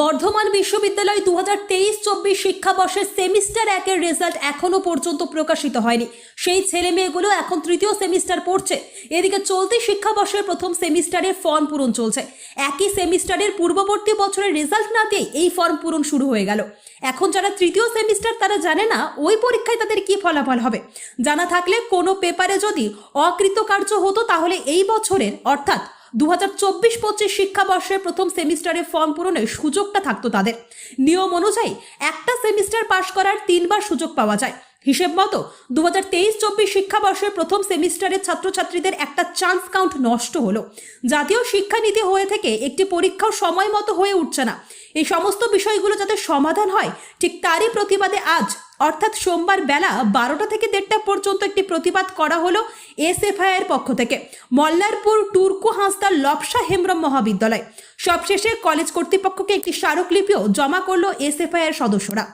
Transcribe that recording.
বর্ধমান বিশ্ববিদ্যালয় দু হাজার তেইশ চব্বিশ শিক্ষাবর্ষের সেমিস্টার একের রেজাল্ট এখনও পর্যন্ত প্রকাশিত হয়নি। সেই ছেলে মেয়েগুলো এখন তৃতীয় সেমিস্টার পড়ছে। এদিকে চলতি শিক্ষাবর্ষের প্রথম সেমিস্টারের ফর্ম পূরণ চলছে। একই সেমিস্টারের পূর্ববর্তী বছরের রেজাল্ট না দিয়ে এই ফর্ম পূরণ শুরু হয়ে গেল। এখন যারা তৃতীয় সেমিস্টার তারা জানে না ওই পরীক্ষায় তাদের কি ফলাফল হবে। জানা থাকলে কোনো পেপারে যদি অকৃতকার্য হতো তাহলে এই বছরের, অর্থাৎ দু হাজার চব্বিশ পঁচিশ শিক্ষাবর্ষের প্রথম সেমিস্টারে ফর্ম পূরণের সুযোগটা থাকতো তাদের। নিয়ম অনুযায়ী একটা সেমিস্টার পাশ করার তিনবার সুযোগ পাওয়া যায়। হিসেব মতো দু হাজার তেইশ চব্বিশ শিক্ষাবর্ষের প্রথম সেমিস্টারের ছাত্রছাত্রীদের একটা চান্স কাউন্ট নষ্ট হলো। জাতীয় শিক্ষানীতি হয়ে থেকে একটি পরীক্ষাও সময় মতো হয়ে উঠছে না। এই সমস্ত বিষয়গুলো যাতে সমাধান হয়, ঠিক তারই প্রতিবাদে আজ অর্থাৎ সোমবার বেলা বারোটা থেকে দেড়টা পর্যন্ত একটি প্রতিবাদ করা হলো এসএফআইয়ের পক্ষ থেকে। মল্লারপুর টুরকু হাঁসদার লপসা হেমব্রম মহাবিদ্যালয়। সবশেষে কলেজ কর্তৃপক্ষকে একটি স্মারকলিপিও জমা করল এসএফআইয়ের সদস্যরা।